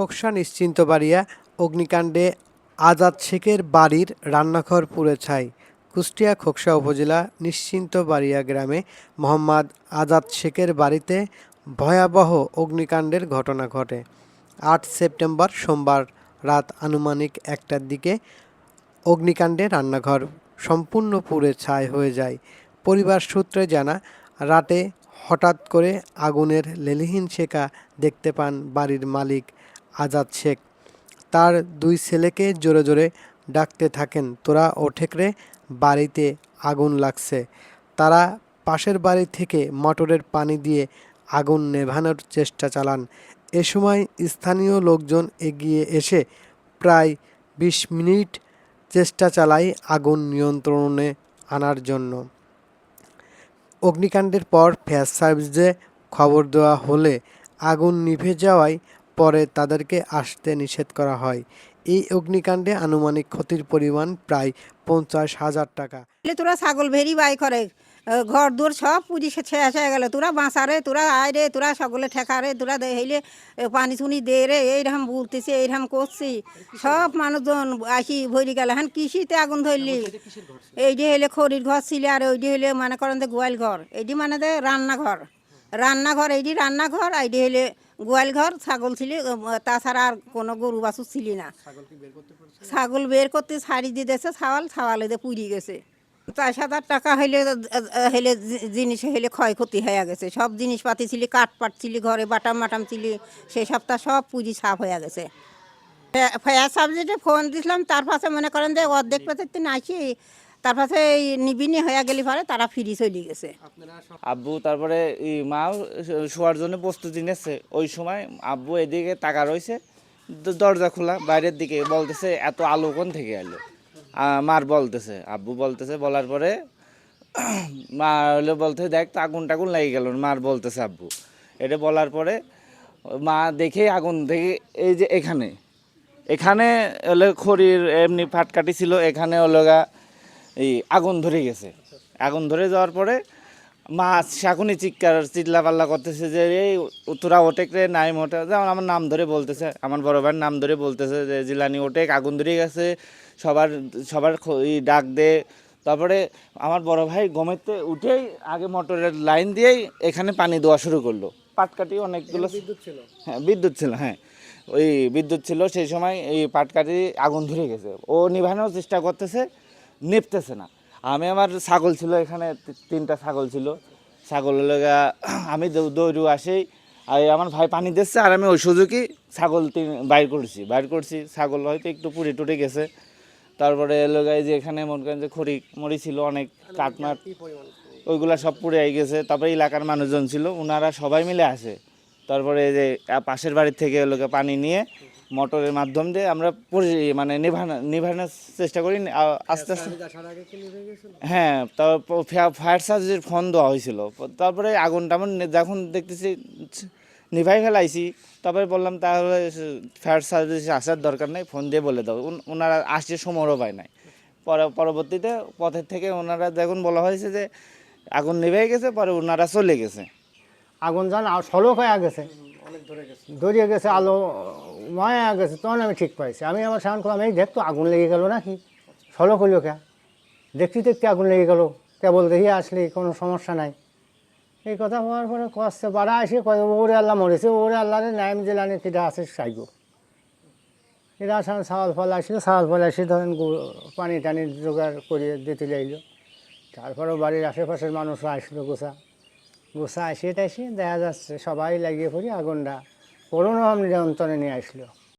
খোকসা নিশ্চিন্ত বাড়িয়া অগ্নিকাণ্ডে আজাদ শেখের বাড়ির রান্নাঘর পুড়ে ছাই। কুষ্টিয়া খোকসা উপজেলা নিশ্চিন্ত বাড়িয়া গ্রামে মোহাম্মদ আজাদ শেখের বাড়িতে ভয়াবহ অগ্নিকাণ্ডের ঘটনা ঘটে। আট সেপ্টেম্বর সোমবার রাত আনুমানিক একটার দিকে অগ্নিকাণ্ডে রান্নাঘর সম্পূর্ণ পুড়ে ছাই হয়ে যায়। পরিবার সূত্রে জানা, রাতে হঠাৎ করে আগুনের লেলিহীন শেখা দেখতে পান বাড়ির মালিক। আজাদ শেখ। তার দুই ছেলেকে জোরে জোরে ডাকতে থাকেন। তোরা ওঠেক রে বাড়িতে আগুন লাগছে। তারা পাশের বাড়ি থেকে মোটরের পানি দিয়ে আগুন নেভানোর চেষ্টা চালান। এ সময় স্থানীয় লোকজন এগিয়ে এসে প্রায় বিশ মিনিট চেষ্টা চালায় আগুন নিয়ন্ত্রণে আনার জন্য। অগ্নিকাণ্ডের পর ফায়ার সার্ভিসে খবর দেওয়া হলে আগুন নিভে যাওয়ায় পরে তাদেরকে আসতে নিষেধ করা হয়। এই অগ্নিকাণ্ডে আনুমানিক ক্ষতির পরিমাণ প্রায় পঞ্চাশ হাজার টাকা। তোরা ছাগল ভেরি বাই করে ঘর দূর সব পুরি শেষ গেল। তোরা বাঁচারে তোরা আয় রে, তোরা সকলে ঠেকা রে, তোরা হইলে পানি টুনি দে রে, এইরকম বলতেছি, এইরকম করছি। সব মানুষজন আসি ভরি গেল। হ্যাঁ কৃষিতে আগুন ধরলি। এইটি হইলে খড়ির ঘর ছিল আর ওইটি হইলে মনে করেন গোয়াল ঘর। এইটি মানে রান্নাঘর। রান্নাঘর এইটি রান্নাঘর এইটি হইলে গোয়াল ঘর ছাগল ছিল তাছাড়া আর কোনো গরু বাছুর ছিল না। ছাগল বের করতে ছাড়ি দিতেছে ছাওয়াল ছাওয়ালে দিয়ে পুড়ি গেছে। চার সাত হাজার টাকা হইলে হইলে জিনিস হইলে ক্ষয়ক্ষতি হয়ে গেছে। সব জিনিসপাতি ছিল কাঠ পাট ছিল ঘরে বাটাম মাটাম ছিল সেই সপ্তাহ সব পুঁজি সাফ হয়ে গেছে। ফায়ার সাবজেক্টে ফোন দিছিলাম তার পাশে মনে করেন যে অর্ধেক পেতে নাইছি তার পাশে এই নিবিনি হয়ে গেলে পরে তারা ফিরি চলে গেছে। আব্বু তারপরে ই মাও শোয়ার জন্য প্রস্তুতি নিচ্ছে ওই সময় আব্বু এদিকে তাকা রয়েছে দরজা খোলা বাইরের দিকে বলতেছে এত আলো কোন থেকে এলো? মার বলতেছে আব্বু বলতেছে বলার পরে মা হলে বলতে দেখ তো আগুন টাগুন লেগে গেল। মার বলতেছে আব্বু। এটা বলার পরে মা দেখে আগুন দেখে এই যে এখানে। এখানে হলে খড়ির এমনি ফাটকাটি ছিল এখানে হলো গা এই আগুন ধরে গেছে। আগুন ধরে যাওয়ার পরে মা শাকুনি চিৎকার চিল্লা পাল্লা করতেছে যে এই তোরা ওটেক রে নাই মোটে। যেমন আমার নাম ধরে বলতেছে আমার বড় ভাইয়ের নাম ধরে বলতেছে যে জিলানি ওটেক আগুন ধরে গেছে সবার সবার ডাক দে। তারপরে আমার বড় ভাই গমেতে উঠেই আগে মোটরের লাইন দিয়েই এখানে পানি দেওয়া শুরু করল। পাটকাটি অনেকগুলো ছিল। হ্যাঁ বিদ্যুৎ ছিল হ্যাঁ। ওই বিদ্যুৎ ছিল সেই সময় এই পাটকাটি আগুন ধরে গেছে। ও নিভানোর চেষ্টা করতেছে নিপতেছে না। আমি আমার ছাগল ছিল এখানে তিনটা ছাগল ছিল। ছাগল লগা আমি দৌড়ু আসেই আর আমার ভাই পানি দিচ্ছে আর আমি ওই সুযোগই ছাগল বাইর করছি। বাইর করছি, ছাগল হয়তো একটু পুড়ে টুটে গেছে। তারপরে লোগাই যে এখানে মনে করেন যে খড়ি, মরি ছিল অনেক কাঠমাট ওইগুলা সব পুড়ে গেছে। তারপরে এলাকার মানুষজন ছিল ওনারা সবাই মিলে আসে। তারপরে যে পাশের বাড়ির থেকে লোকে পানি নিয়ে মোটরের মাধ্যম দিয়ে আমরা পরি- মানে নিভানো নিভানোর চেষ্টা করি। আস্তে আস্তে হ্যাঁ তারপর ফায়ার সার্ভিসের ফোন দেওয়া হয়েছিল। তারপরে আগুন টামন যখন দেখতেছি নিভাই ফেলাইছি তারপরে বললাম তাহলে ফায়ার সার্ভিস আসার দরকার নেই ফোন দিয়ে বলে দাও। ওনারা আসছে সময়ও পায় নাই। পরে পরবর্তীতে পথের থেকে ওনারা যখন বলা হয়েছে যে আগুন নিভে গেছে পরে ওনারা চলে গেছে। আগুন যখন আ- সলক হয়ে গেছে। ধরিয়ে গেছে। আলো, মায়া গেছে, তখন আমি ঠিক পাইছি। আমি আমার সামনে করলাম এই দেখ তো আগুন লেগে গেল নাকি? সলক হইল কে? দেখতে দেখতে আগুন লেগে গেল। কেবল দেখি আসলে, কোনো সমস্যা নাই। এই কথা হওয়ার পরে কষ্টে বাড়া আসে ওরে আল্লাহ মরেছে, ওরে আল্লাহরে নাইম জেলানে কিটা আছে, সাইব। এরা আসলে সাওয়াল ফল আসলো সাওয়াল ফল আসে ধরেন পানি টানি জোগাড় করিয়ে দিতে লাগল। তারপরেও বাড়ির আশেপাশের মানুষরা আসলো গোসা। গোসা আসে টাসিয়ে দেখা যাচ্ছে সবাই লাগিয়ে পড়ি আগুনটা। করোনা নিয়ন্ত্রণে নিয়ে আসলো।